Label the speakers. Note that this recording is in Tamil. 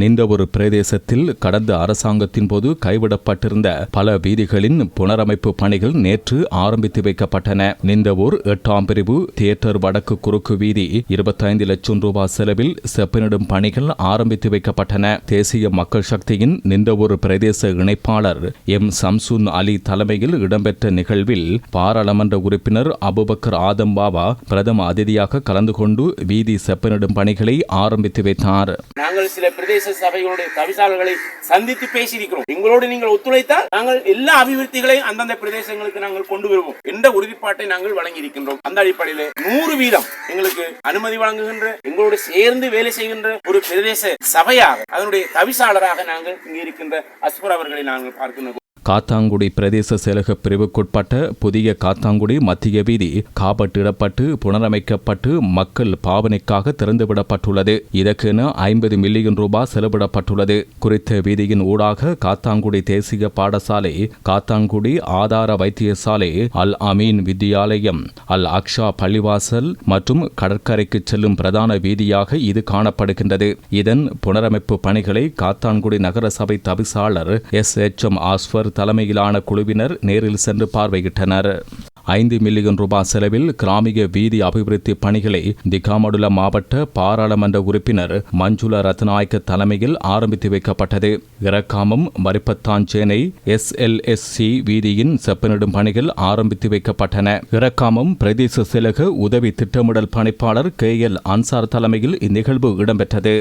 Speaker 1: நிந்தவூர் பிரதேசத்தில் கடந்த அரசாங்கத்தின் போது கைவிடப்பட்டிருந்த பல வீதிகளின் புனரமைப்பு பணிகள் நேற்று ஆரம்பித்து வைக்கப்பட்டன. நிந்தவூர் எட்டாம் பிரிவு தியேட்டர் வடக்கு குறுக்கு வீதி இருபத்தைந்து லட்சம் ரூபாய் செலவில் செப்பனிடும் பணிகள் ஆரம்பித்து வைக்கப்பட்டன. தேசிய மக்கள் சக்தியின் நிந்தவூர் பிரதேச இணைப்பாளர் எம். சம்சுன் அலி தலைமையில் இடம்பெற்ற நிகழ்வில் பாராளுமன்ற உறுப்பினர் அபுபக்கர் ஆதம் பாபா பிரதம அதிதியாக கலந்து கொண்டு வீதி செப்பனிடும் பணிகளை ஆரம்பித்து வைத்தார்.
Speaker 2: நாங்கள் சில பிரதேச சபைகளுடைய தவிசாளர்களை சந்தித்து பேசியிருக்கிறோம். எங்களோடு நீங்கள் ஒத்துழைத்தால் நாங்கள் எல்லா அபிவிருத்திகளையும் அந்தந்த பிரதேசங்களுக்கு நாங்கள் கொண்டு வருவோம். என்ற உறுதிப்பாட்டை நாங்கள் வழங்கியிருக்கின்றோம். அந்த அடிப்படையில் நூறு வீதம் எங்களுக்கு அனுமதி வழங்குகின்ற எங்களோடு சேர்ந்து வேலை செய்கின்ற ஒரு பிரதேச சபையாக அதனுடைய தவிசாளராக நாங்கள் இங்கே இருக்கின்ற அஸ்பர் அவர்களை நாங்கள் பார்க்கின்றோம்
Speaker 1: காத்தாங்குடி பிரதேச செயலக பிரிவுக்குட்பட்ட புதிய காத்தாங்குடி மத்திய வீதி காப்பட்டிடப்பட்டு புனரமைக்கப்பட்டு மக்கள் பாவனைக்காக திறந்துவிடப்பட்டுள்ளது. இதற்கென ஐம்பது மில்லியன் ரூபாய் செலவிடப்பட்டுள்ளது. குறித்த வீதியின் ஊடாக காத்தாங்குடி தேசிய பாடசாலை காத்தாங்குடி ஆதார வைத்தியசாலை அல் அமீன் வித்தியாலயம் அல் அக்ஷா பள்ளிவாசல் மற்றும் கடற்கரைக்கு செல்லும் பிரதான வீதியாக இது காணப்படுகின்றது. இதன் புனரமைப்பு பணிகளை காத்தான்குடி நகரசபை தவிசாளர் எஸ். எச். எம். ஆஸ்வர் தலைமையிலான குழுவினர் நேரில் சென்று பார்வையிட்டனர். ஐந்து மில்லியன் ரூபாய் செலவில் கிராமிய வீதி அபிவிருத்தி பணிகளை திகாமடுல மாவட்ட பாராளுமன்ற உறுப்பினர் மஞ்சுள ரத்நாயக்க தலைமையில் ஆரம்பித்து வைக்கப்பட்டது. Irakkamam Marippathanchenai S L S C வீதியின் செப்பனிடும் பணிகள் ஆரம்பித்து வைக்கப்பட்டன. இறக்காமம் பிரதேச சிலக உதவி திட்டமிடல் பணிப்பாளர் கே எல் அன்சார் தலைமையில் இந்நிகழ்வு இடம்பெற்றது.